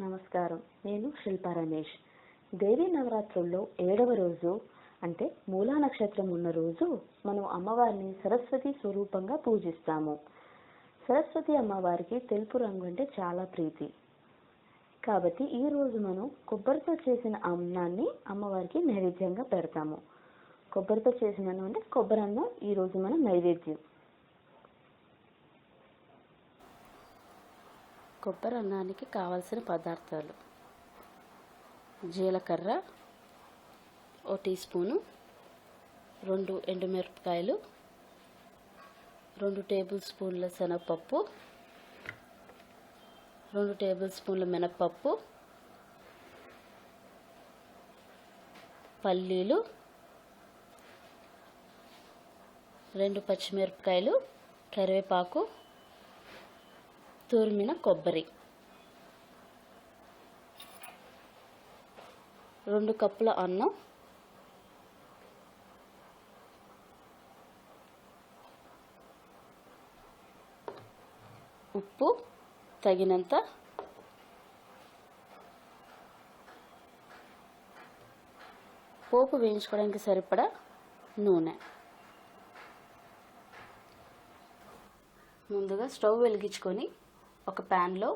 నమస్కారం. నేను శిల్పా రమేష్. దేవీ నవరాత్రుల్లో ఏడవ రోజు అంటే మూలా నక్షత్రం ఉన్న రోజు మనం అమ్మవారిని సరస్వతి స్వరూపంగా పూజిస్తాము. సరస్వతి అమ్మవారికి తెలుపు రంగు అంటే చాలా ప్రీతి. కాబట్టి ఈ రోజు మనం కొబ్బరితో చేసిన అన్నాన్ని అమ్మవారికి నైవేద్యంగా పెడతాము. కొబ్బరితో చేసిన అన్నం అంటే కొబ్బరి అన్నం ఈ రోజు మన నైవేద్యం. కొబ్బరి అన్నానికి కావలసిన పదార్థాలు. జీలకర్ర ఓ టీ స్పూను రెండు ఎండుమిరపకాయలు రెండు టేబుల్ స్పూన్ల శనగపప్పు రెండు టేబుల్ స్పూన్ల మినప్పప్పు పల్లీలు రెండు పచ్చిమిరపకాయలు కరివేపాకు తురిమిన కొబ్బరి. రెండు కప్పుల అన్నం. ఉప్పు తగినంత. పోపు వేయించుకోవడానికి సరిపడా నూనె. ముందుగా స్టవ్ వెలిగించుకొని ఒక ప్యాన్లో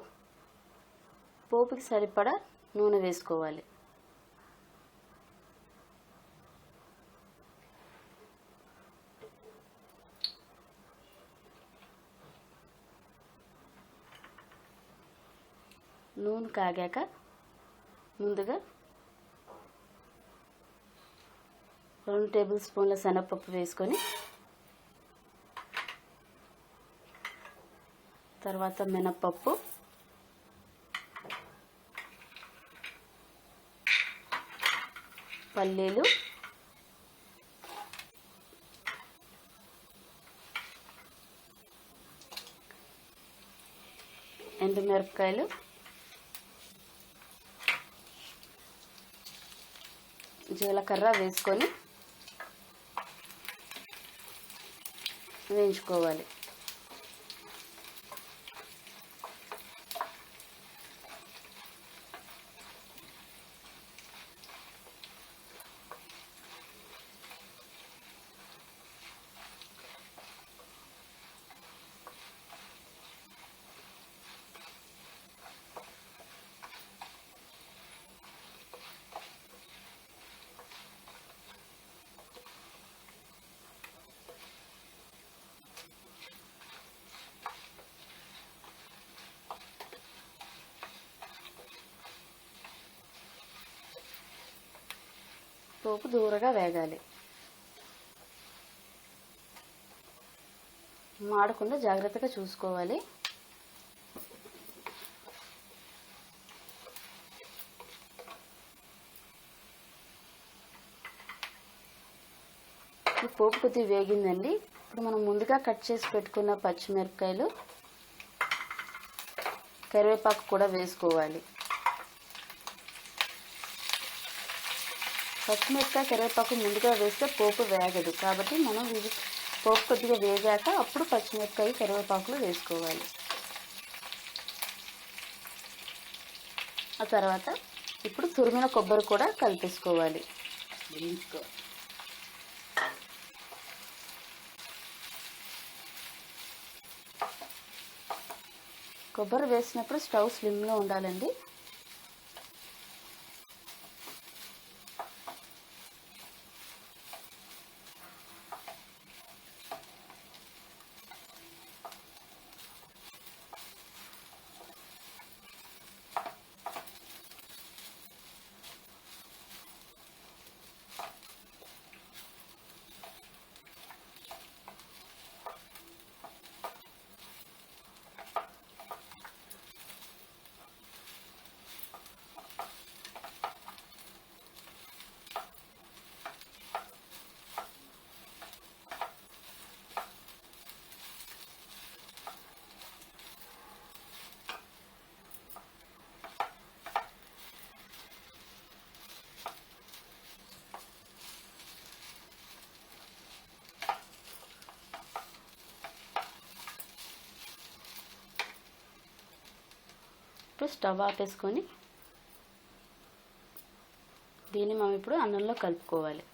పోపుకి సరిపడా నూనె వేసుకోవాలి. నూనె కాగాక ముందుగా రెండు టేబుల్ స్పూన్ల శనగపప్పు వేసుకొని తర్వాత మినప్పప్పు పల్లీలు. ఎండుమిరపకాయలు. జీలకర్ర వేసుకొని వేయించుకోవాలి. పోపు దూరగా వేగాలి. మాడకుండా జాగ్రత్తగా చూసుకోవాలి. ఈ పోపు కొద్దిగా వేగిందండి. ఇప్పుడు మనం ముందుగా కట్ చేసి పెట్టుకున్న పచ్చిమిరపకాయలు కరివేపాకు కూడా వేసుకోవాలి. పచ్చిమిరపకాయ కరివేపాకు ముందుగా వేస్తే పోపు వేగదు. కాబట్టి మనం ఇది పోపు కొద్దిగా వేగాక అప్పుడు పచ్చిమిరపకాయ కరివేపాకులు వేసుకోవాలి. ఆ తర్వాత ఇప్పుడు తురిమిన కొబ్బరి కూడా కలిపేసుకోవాలి. కొబ్బరి వేసినప్పుడు స్టవ్ స్లిమ్లో ఉండాలండి. స్టవ్ ఆపేసుకొని దీన్ని మనం ఇప్పుడు అన్నంలో కలుపుకోవాలి.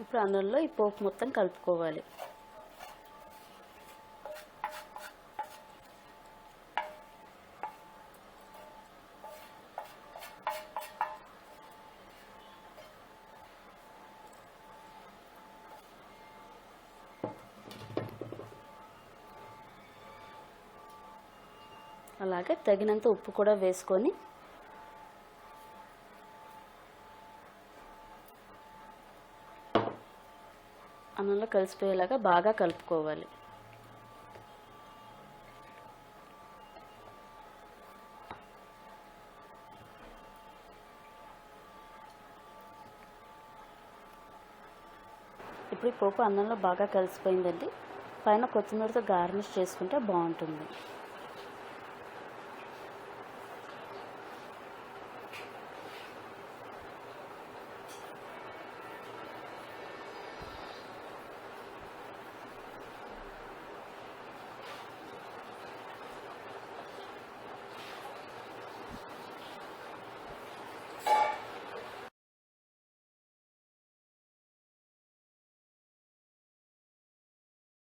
ఇప్పుడు అన్నంలో ఈ పోపు మొత్తం కలుపుకోవాలి. అలాగే తగినంత ఉప్పు కూడా వేసుకొని అన్నంలో కలిసిపోయేలాగా బాగా కలుపుకోవాలి. ఇప్పుడు ఈ పోపు అన్నంలో బాగా కలిసిపోయిందండి. పైన కొత్తిమీరతో గార్నిష్ చేసుకుంటే బాగుంటుంది.